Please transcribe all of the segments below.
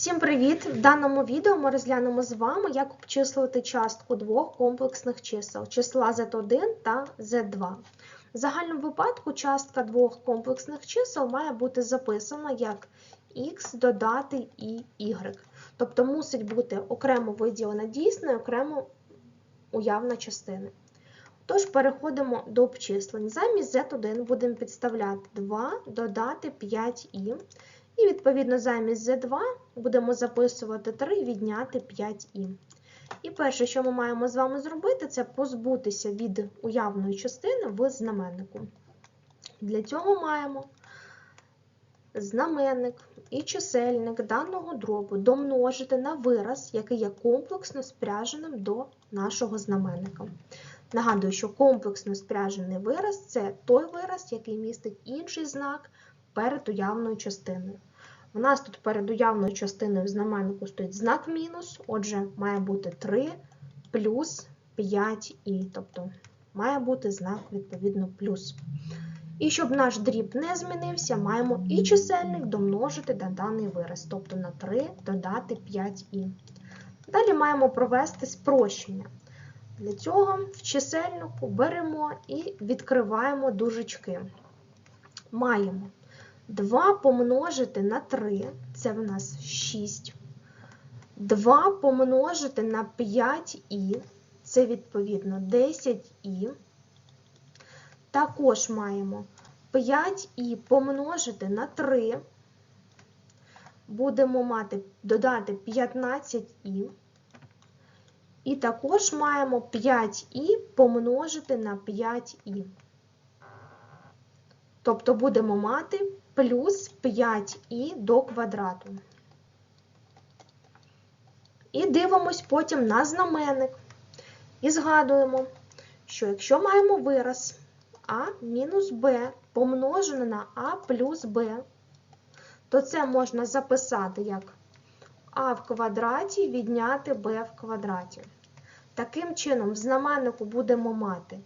Всім привіт! В даному відео ми розглянемо з вами, як обчислювати частку двох комплексних чисел числа z1 та z2. В загальному випадку частка двох комплексних чисел має бути записана як x додати і y. Тобто мусить бути окремо виділена дійсна і окремо уявна частина. Тож переходимо до обчислень. Замість z1 будемо підставляти 2 додати 5і. І, відповідно, замість z2 будемо записувати 3 відняти 5і. І перше, що ми маємо з вами зробити, це позбутися від уявної частини в знаменнику. Для цього маємо знаменник і чисельник даного дробу домножити на вираз, який є комплексно спряженим до нашого знаменника. Нагадую, що комплексно спряжений вираз це той вираз, який містить інший знак перед уявною частиною. У нас тут перед уявною частиною в знаменнику стоїть знак мінус, отже, має бути 3 плюс 5і, тобто має бути знак, відповідно, плюс. І щоб наш дріб не змінився, маємо і чисельник домножити на даний вираз, тобто на 3 додати 5і. Далі маємо провести спрощення. Для цього в чисельнику беремо і відкриваємо дужечки. Маємо 2 помножити на 3, це в нас 6. 2 помножити на 5і, це відповідно 10і. Також маємо 5і помножити на 3, будемо мати додати 15і. І також маємо 5і помножити на 5і. Тобто будемо мати плюс 5і до квадрату. І дивимось потім на знаменник. І згадуємо, що якщо маємо вираз а мінус b помножене на а плюс b, то це можна записати як а в квадраті відняти b в квадраті. Таким чином, в знаменнику будемо мати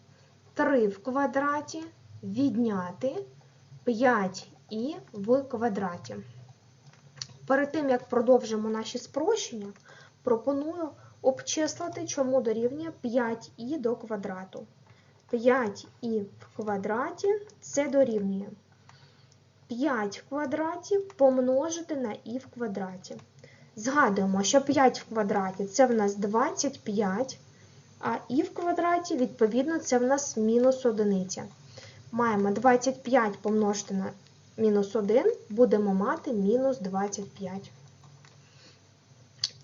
3 в квадраті відняти 5 і в квадраті. Перед тим, як продовжимо наші спрощення, пропоную обчислити, чому дорівнює 5і до квадрату. 5і в квадраті це дорівнює 5 в квадраті помножити на і в квадраті. Згадуємо, що 5 в квадраті це в нас 25, а і в квадраті, відповідно, це в нас мінус одиниця. Маємо 25 помножити на мінус 1, будемо мати мінус 25.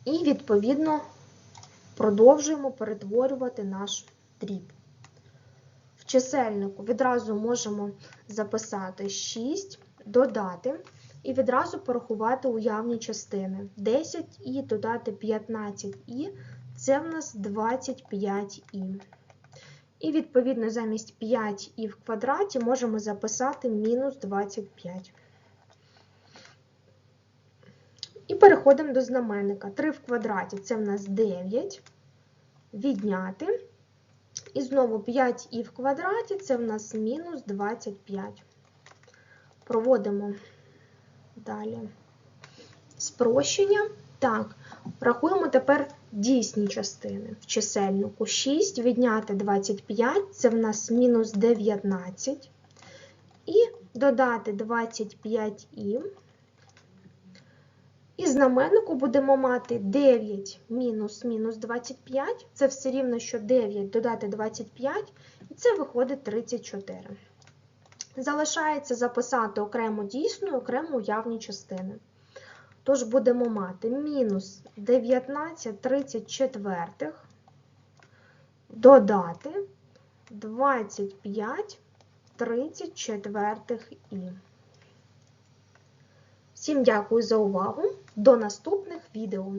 І, відповідно, продовжуємо перетворювати наш дріб. В чисельнику відразу можемо записати 6, додати і відразу порахувати уявні частини. 10 і додати 15 і це в нас 25 і. І, відповідно, замість 5 і в квадраті можемо записати мінус 25. І переходимо до знаменника. 3 в квадраті це в нас 9. Відняти. І знову 5 і в квадраті це в нас мінус 25. Проводимо далі спрощення. Так, рахуємо тепер дійсні частини в чисельнику. 6 відняти 25, це в нас мінус 19. І додати 25і. І знаменнику будемо мати 9 мінус мінус 25, це все рівно, що 9 додати 25, і це виходить 34. Залишається записати окремо дійсну окремо уявні частини. Тож будемо мати мінус 19 34 додати 25 34 і. Всім дякую за увагу. До наступних відео!